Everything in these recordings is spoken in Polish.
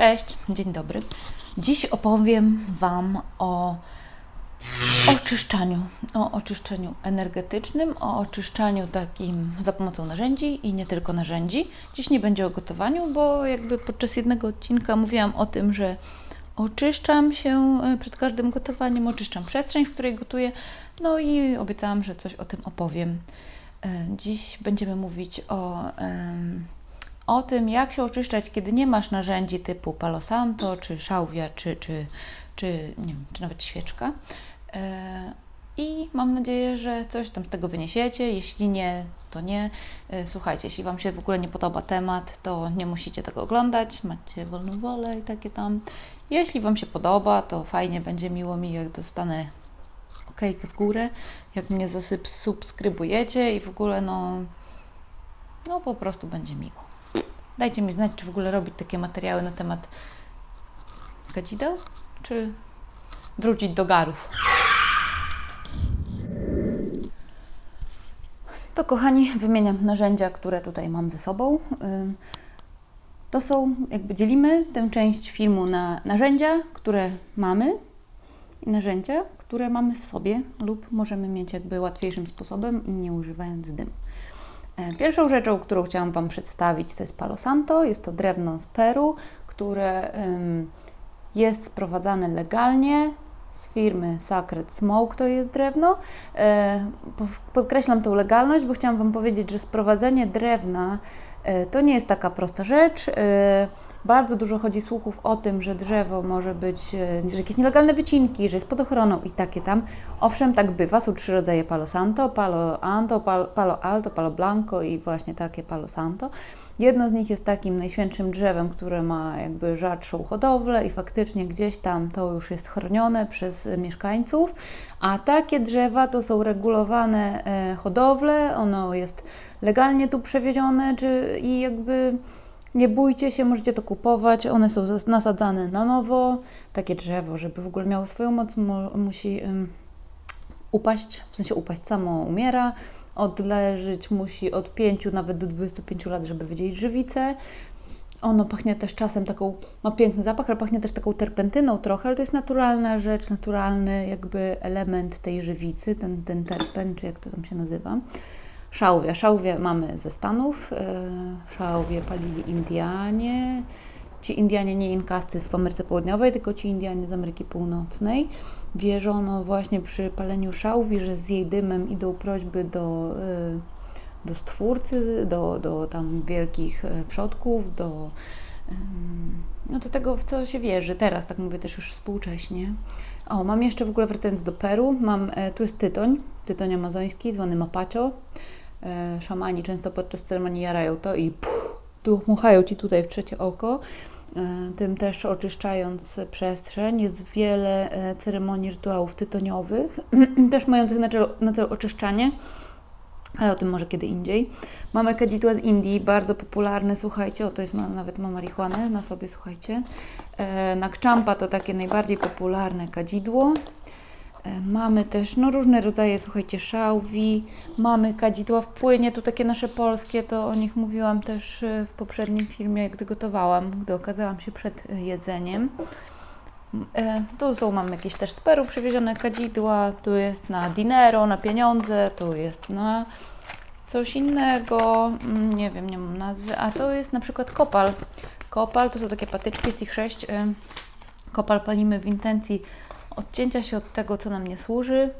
Cześć, dzień dobry. Dziś opowiem Wam o oczyszczaniu, o oczyszczeniu energetycznym, o oczyszczaniu takim za pomocą narzędzi i nie tylko narzędzi. Dziś nie będzie o gotowaniu, bo jakby podczas jednego odcinka mówiłam o tym, że oczyszczam się e, przed każdym gotowaniem, oczyszczam przestrzeń, w której gotuję, no i obiecałam, że coś o tym opowiem. E, dziś będziemy mówić o o tym, jak się oczyszczać, kiedy nie masz narzędzi typu Palo Santo, czy szałwia, czy, czy, czy, nie wiem, czy nawet świeczka. E, I mam nadzieję, że coś tam z tego wyniesiecie. Jeśli nie, to nie. E, słuchajcie, jeśli Wam się w ogóle nie podoba temat, to nie musicie tego oglądać. Macie wolną wolę i takie tam. Jeśli Wam się podoba, to fajnie, będzie miło mi, jak dostanę okejkę w górę, jak mnie zasubskrybujecie i w ogóle no, no po prostu będzie miło. Dajcie mi znać, czy w ogóle robić takie materiały na temat gadzideł, czy wrócić do garów. To kochani, wymieniam narzędzia, które tutaj mam ze sobą. To są, jakby dzielimy tę część filmu na narzędzia, które mamy i narzędzia, które mamy w sobie lub możemy mieć jakby łatwiejszym sposobem, nie używając dymu. E, pierwszą rzeczą, którą chciałam Wam przedstawić, to jest Palo Santo. Jest to drewno z Peru, które jest sprowadzane legalnie z firmy Sacred Smoke to jest drewno. E, podkreślam tą legalność, bo chciałam Wam powiedzieć, że sprowadzenie drewna to nie jest taka prosta rzecz. Bardzo dużo chodzi słuchów o tym, że drzewo może być, e, że jakieś nielegalne wycinki, że jest pod ochroną i takie tam. Owszem, tak bywa. Są trzy rodzaje Palo Santo, Palo Anto, Palo Alto, Palo Blanco i właśnie takie Palo Santo. Jedno z nich jest takim najświętszym drzewem, które ma jakby rzadszą hodowlę i faktycznie gdzieś tam to już jest chronione przez mieszkańców, a takie drzewa to są regulowane e, hodowle, ono jest legalnie tu przewiezione czy, i jakby nie bójcie się, możecie to kupować. One są nasadzane na nowo. Takie drzewo, żeby w ogóle miało swoją moc, musi upaść, w sensie upaść samo umiera. Odleżyć musi od 5 nawet do 25 lat, żeby wydzielić żywicę. Ono pachnie też czasem taką, ma piękny zapach, ale pachnie też taką terpentyną trochę, ale to jest naturalna rzecz, naturalny jakby element tej żywicy, ten, ten terpen, czy jak to tam się nazywa. Szałwia. Szałwie mamy ze Stanów. E, szałwie palili Indianie. Ci Indianie nie inkascy w Ameryce Południowej, tylko ci Indianie z Ameryki Północnej. Wierzono właśnie przy paleniu szałwi, że z jej dymem idą prośby do, e, do stwórcy, do, do tam wielkich e, przodków, do, no do tego, w co się wierzy. Teraz, tak mówię też już współcześnie. O, mam jeszcze w ogóle wracając do Peru, mam, tu jest tytoń, tytoń amazoński, zwany mapacho. E, szamani często podczas ceremonii jarają to i dmuchają ci tutaj w trzecie oko, e, tym też oczyszczając przestrzeń. Jest wiele e, ceremonii rytuałów tytoniowych, też mających na celu, na celu oczyszczanie, ale o tym może kiedy indziej. Mamy kadzidła z Indii, bardzo popularne, słuchajcie, o to jest ma, nawet ma marihuanę na sobie, słuchajcie. Nakczampa to takie najbardziej popularne kadzidło. E, mamy też no, różne rodzaje, słuchajcie, szałwi, mamy kadzidła w płynie, tu takie nasze polskie, to o nich mówiłam też e, w poprzednim filmie, gdy gotowałam, gdy okazałam się przed e, jedzeniem. Tu są, mamy jakieś też z Peru przywiezione kadzidła, tu jest na dinero, na pieniądze, tu jest na coś innego, mm, nie wiem, nie mam nazwy, a to jest na przykład kopal. Kopal to są takie patyczki, jest ich sześć. Kopal palimy w intencji odcięcia się od tego, co nam nie służy.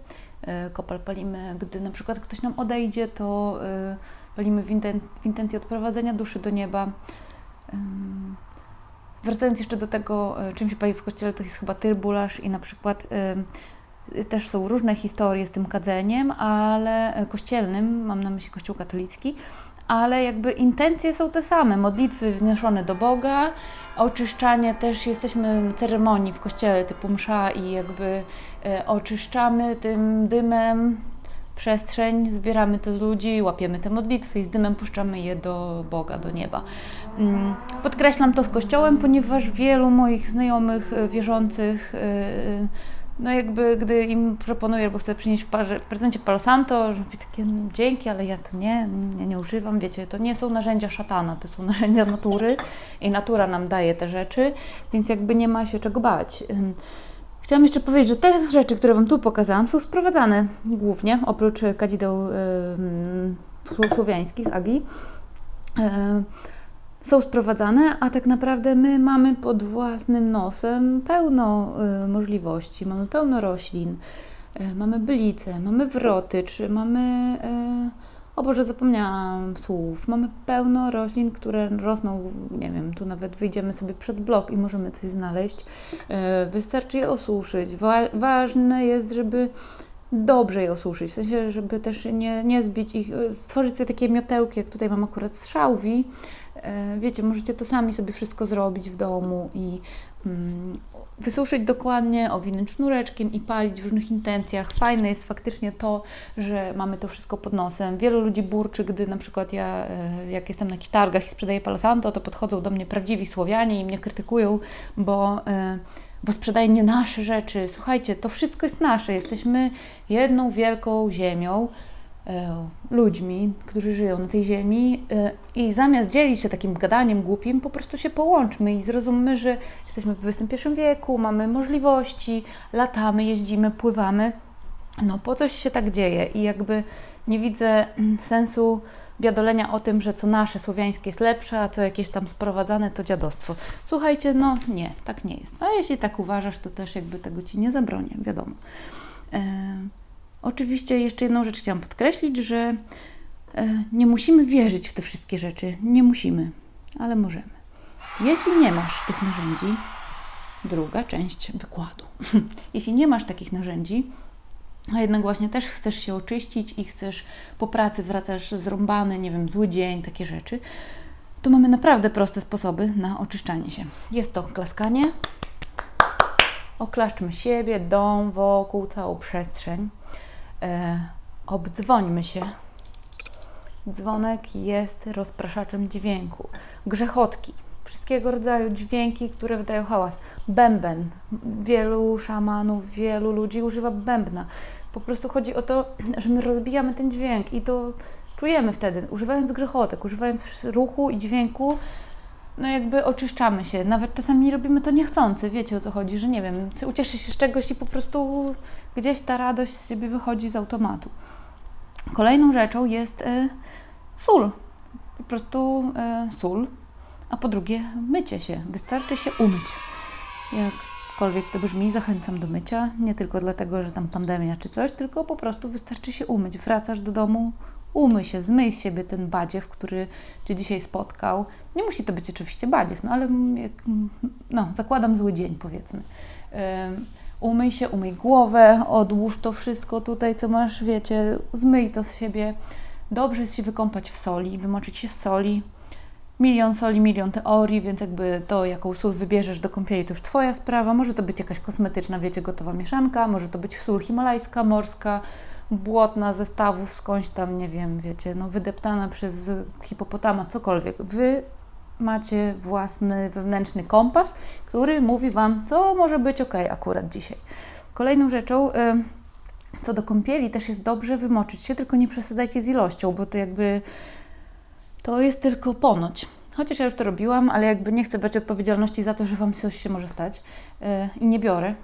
E, kopal palimy, gdy na przykład ktoś nam odejdzie, to e, palimy w, inten w intencji odprowadzenia duszy do nieba. Wracając jeszcze do tego, e, czym się pali w kościele, to jest chyba tyrbulasz i na przykład też są różne historie z tym kadzeniem, ale kościelnym, mam na myśli kościół katolicki, ale jakby intencje są te same. Modlitwy wzniesione do Boga, oczyszczanie też, jesteśmy ceremonii w kościele typu msza i jakby e, oczyszczamy tym dymem przestrzeń, zbieramy to z ludzi, łapiemy te modlitwy i z dymem puszczamy je do Boga, do nieba. Mm, podkreślam to z kościołem, ponieważ wielu moich znajomych e, wierzących e, no jakby gdy im proponuję, bo chcę przynieść w, parze, w prezencie Palo Santo, że mówię takie no, dzięki, ale ja to nie, ja nie używam, wiecie, to nie są narzędzia szatana, to są narzędzia natury i natura nam daje te rzeczy, więc jakby nie ma się czego bać. Chciałam jeszcze powiedzieć, że te rzeczy, które Wam tu pokazałam, są sprowadzane głównie, oprócz kadzideł yy, słowiańskich, agi, yy, są sprowadzane, a tak naprawdę my mamy pod własnym nosem pełno y, możliwości, mamy pełno roślin, y, mamy bylice, mamy wrotycz, mamy, y, o Boże, zapomniałam słów, mamy pełno roślin, które rosną, nie wiem, tu nawet wyjdziemy sobie przed blok i możemy coś znaleźć. Wystarczy je osuszyć. Wa ważne jest, żeby dobrze je osuszyć, w sensie, żeby też nie, nie zbić ich, stworzyć sobie takie miotełki, jak tutaj mam akurat z szałwi, wiecie, możecie to sami sobie wszystko zrobić w domu i mm, wysuszyć dokładnie, owinąć sznureczkiem i palić w różnych intencjach. Fajne jest faktycznie to, że mamy to wszystko pod nosem. Wielu ludzi burczy, gdy na przykład ja, e, jak jestem na jakichś targach i sprzedaję Palo Santo, to podchodzą do mnie prawdziwi Słowianie i mnie krytykują, bo e, bo sprzedaje nie nasze rzeczy. Słuchajcie, to wszystko jest nasze. Jesteśmy jedną wielką ziemią. E, ludźmi, którzy żyją na tej ziemi e, i zamiast dzielić się takim gadaniem głupim, po prostu się połączmy i zrozummy, że jesteśmy w XXI wieku, mamy możliwości, latamy, jeździmy, pływamy. No po coś się tak dzieje i jakby nie widzę mm, sensu biadolenia o tym, że co nasze słowiańskie jest lepsze, a co jakieś tam sprowadzane to dziadostwo. Słuchajcie, no nie, tak nie jest. A jeśli tak uważasz, to też jakby tego Ci nie zabronię, wiadomo. Yy. Oczywiście jeszcze jedną rzecz chciałam podkreślić, że e, nie musimy wierzyć w te wszystkie rzeczy. Nie musimy, ale możemy. Jeśli nie masz tych narzędzi, druga część wykładu. Jeśli nie masz takich narzędzi, a jednak właśnie też chcesz się oczyścić i chcesz po pracy wracasz zrąbany, nie wiem, zły dzień, takie rzeczy, to mamy naprawdę proste sposoby na oczyszczanie się. Jest to klaskanie. Oklaszczmy siebie, dom, wokół, całą przestrzeń e, obdzwońmy się. Dzwonek jest rozpraszaczem dźwięku. Grzechotki, wszystkiego rodzaju dźwięki, które wydają hałas. Bęben. Wielu szamanów, wielu ludzi używa bębna. Po prostu chodzi o to, że my rozbijamy ten dźwięk i to czujemy wtedy, używając grzechotek, używając ruchu i dźwięku, no jakby oczyszczamy się. Nawet czasami robimy to niechcący, wiecie o co chodzi, że nie wiem, ucieszysz się z czegoś i po prostu gdzieś ta radość z siebie wychodzi z automatu. Kolejną rzeczą jest y, sól. Po prostu y, sól, a po drugie mycie się. Wystarczy się umyć. Jakkolwiek to brzmi, zachęcam do mycia. Nie tylko dlatego, że tam pandemia czy coś, tylko po prostu wystarczy się umyć. Wracasz do domu, umyj się, zmyj z siebie ten badziew, który Cię dzisiaj spotkał. Nie musi to być oczywiście badziew, no ale jak, no, zakładam zły dzień, powiedzmy. Umyj się, umyj głowę, odłóż to wszystko tutaj, co masz, wiecie, zmyj to z siebie. Dobrze jest się wykąpać w soli, wymoczyć się w soli. Milion soli, milion teorii, więc jakby to, jaką sól wybierzesz do kąpieli, to już Twoja sprawa. Może to być jakaś kosmetyczna, wiecie, gotowa mieszanka, może to być sól himalajska, morska, błotna zestawów skądś tam, nie wiem, wiecie, no wydeptana przez hipopotama, cokolwiek. Wy macie własny wewnętrzny kompas, który mówi Wam, co może być ok akurat dzisiaj. Kolejną rzeczą, co do kąpieli, też jest dobrze wymoczyć się, tylko nie przesadzajcie z ilością, bo to jakby to jest tylko ponoć. Chociaż ja już to robiłam, ale jakby nie chcę brać odpowiedzialności za to, że Wam coś się może stać e, i nie biorę.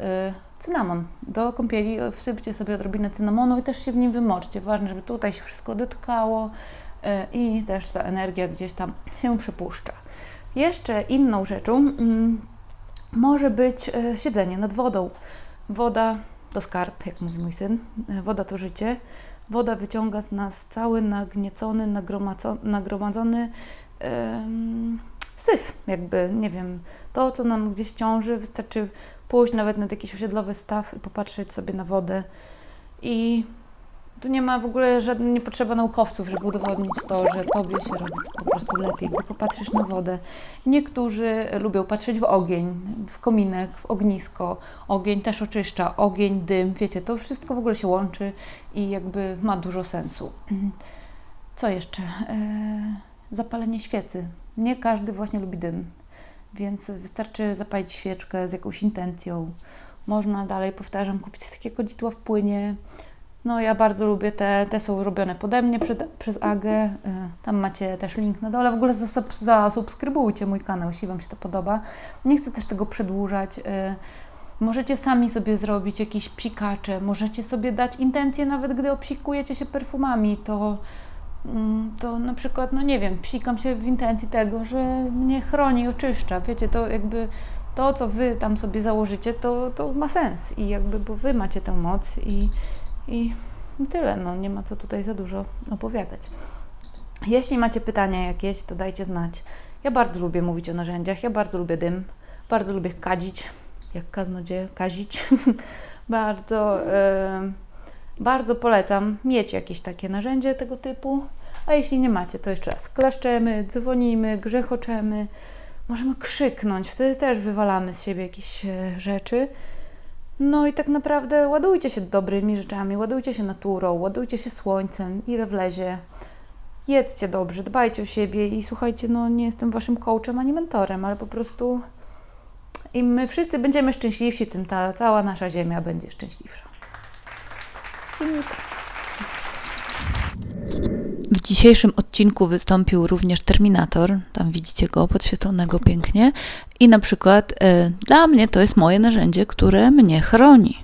E, cynamon. Do kąpieli wsypcie sobie odrobinę cynamonu i też się w nim wymoczcie. Ważne, żeby tutaj się wszystko dotkało, E, i też ta energia gdzieś tam się przepuszcza. Jeszcze inną rzeczą mm, może być siedzenie nad wodą. Woda to skarb, jak mówi mój syn. Woda to życie. Woda wyciąga z nas cały nagniecony, nagromadzony syf, jakby, nie wiem, to, co nam gdzieś ciąży, wystarczy pójść nawet na jakiś osiedlowy staw i popatrzeć sobie na wodę i tu nie ma w ogóle żadnej, nie potrzeba naukowców, żeby udowodnić to, że tobie się robi po prostu lepiej, gdy popatrzysz na wodę. Niektórzy lubią patrzeć w ogień, w kominek, w ognisko. Ogień też oczyszcza, ogień, dym, wiecie, to wszystko w ogóle się łączy i jakby ma dużo sensu. Co jeszcze? Eee, zapalenie świecy. Nie każdy właśnie lubi dym, więc wystarczy zapalić świeczkę z jakąś intencją, Można dalej, powtarzam, kupić takie kodzidła w płynie. No ja bardzo lubię te, te są robione pode mnie przez Agę. Y, Tam macie też link na dole. W ogóle zasub- zasubskrybujcie mój kanał, jeśli Wam się to podoba. Nie chcę też tego przedłużać. y, Możecie sami sobie zrobić jakieś psikacze, możecie sobie dać intencje, nawet gdy obsikujecie się perfumami, to, to na przykład, no nie wiem, psikam się w intencji tego, że mnie chroni oczyszcza. Wiecie, to jakby to, co Wy tam sobie założycie, to, to ma sens i jakby, bo Wy macie tę moc i, i tyle, no nie ma co tutaj za dużo opowiadać. Jeśli macie pytania jakieś, to dajcie znać. Ja bardzo lubię mówić o narzędziach, ja bardzo lubię dym, bardzo lubię kadzić, jak kaznodzieje, kazić. bardzo, bardzo polecam mieć jakieś takie narzędzie tego typu. A jeśli nie macie, to jeszcze raz kleszczemy, dzwonimy, grzechoczemy, możemy krzyknąć, wtedy też wywalamy z siebie jakieś e, rzeczy. No i tak naprawdę ładujcie się dobrymi rzeczami, ładujcie się naturą, ładujcie się słońcem, ile wlezie. Jedzcie dobrze, dbajcie o siebie i słuchajcie, no nie jestem waszym coachem ani mentorem, ale po prostu im my wszyscy będziemy szczęśliwsi, tym ta cała nasza ziemia będzie szczęśliwsza. W dzisiejszym odcinku wystąpił również Terminator. Tam widzicie go podświetlonego pięknie. I na przykład e, dla mnie to jest moje narzędzie, które mnie chroni.